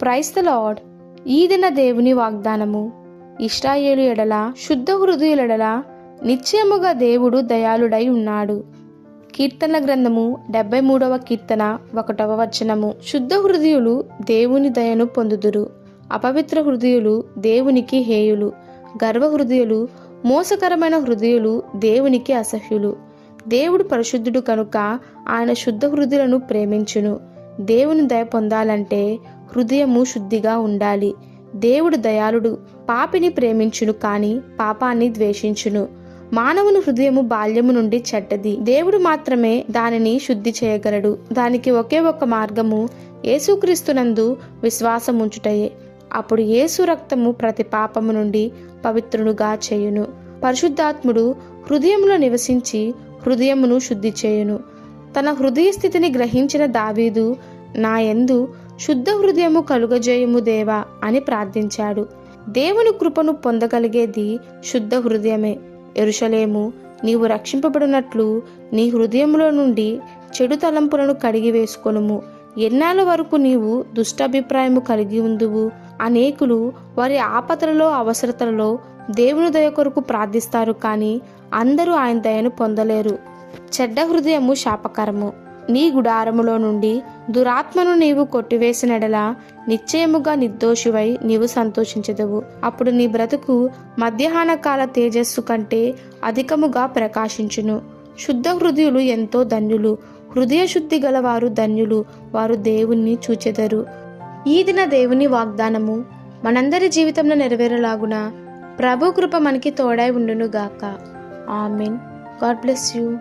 Price the lord. ఈ దిన దేవుని వాగ్దానము. ఇష్రాయేలు ఎడల శుద్ధ హృదయుల నిశ్చయముగా దేవుడు దయాళుడై ఉన్నాడు. కీర్తన గ్రంథము డెబ్బై మూడవ కీర్తన ఒకటవ వచనము. శుద్ధ హృదయులు దేవుని దయను పొందుదురు. అపవిత్ర హృదయులు దేవునికి హేయులు. గర్వ హృదయులు మోసకరమైన హృదయులు దేవునికి అసహ్యులు. దేవుడు పరిశుద్ధుడు కనుక ఆయన శుద్ధ హృదయులను ప్రేమించును. దేవుని దయ పొందాలంటే హృదయము శుద్ధిగా ఉండాలి. దేవుడు దయాళుడు పాపిని ప్రేమించును కాని పాపాన్ని ద్వేషించును. మానవుని హృదయము బాల్యము నుండి చెడ్డది. దేవుడు మాత్రమే దానిని శుద్ధి చేయగలడు. దానికి ఒకే ఒక మార్గము యేసుక్రీస్తునందు విశ్వాసం ఉంచుటయే అప్పుడు యేసు రక్తము ప్రతి పాపము నుండి పవిత్రునుగా చేయును. పరిశుద్ధాత్ముడు హృదయంలో నివసించి హృదయమును శుద్ధి చేయును. తన హృదయ స్థితిని గ్రహించిన దావీదు నా యందు శుద్ధ హృదయము కలుగజేయము దేవా అని ప్రార్థించాడు. దేవుని కృపను పొందగలిగేది శుద్ధ హృదయమే. ఎరుషలేము నీవు రక్షింపబడినట్లు నీ హృదయంలో నుండి చెడు తలంపులను కడిగి వేసుకొనుము. ఎన్నాళ్ళ వరకు నీవు దుష్టాభిప్రాయము కలిగి ఉందువు అనేకులు వారి ఆపదలలో అవసరతలలో దేవుని దయ కొరకు ప్రార్థిస్తారు కానీ అందరూ ఆయన దయను పొందలేరు. చెడ్డ హృదయము శాపకరము. నీ గుడారములో నుండి దురాత్మను నీవు కొట్టివేసినడల నిశ్చయముగా నిర్దోషివై నీవు సంతోషించదవు. అప్పుడు నీ బ్రతుకు మధ్యాహ్న కాల తేజస్సు కంటే అధికముగా ప్రకాశించును. శుద్ధ హృదయులు ఎంతో ధన్యులు. హృదయ శుద్ధి గలవారు ధన్యులు. వారు దేవుణ్ణి చూచెదరు. ఈ దిన దేవుని వాగ్దానము మనందరి జీవితంలో నెరవేరలాగున ప్రభు కృప మనకి తోడై ఉండును గాక ఆమెన్. God bless you.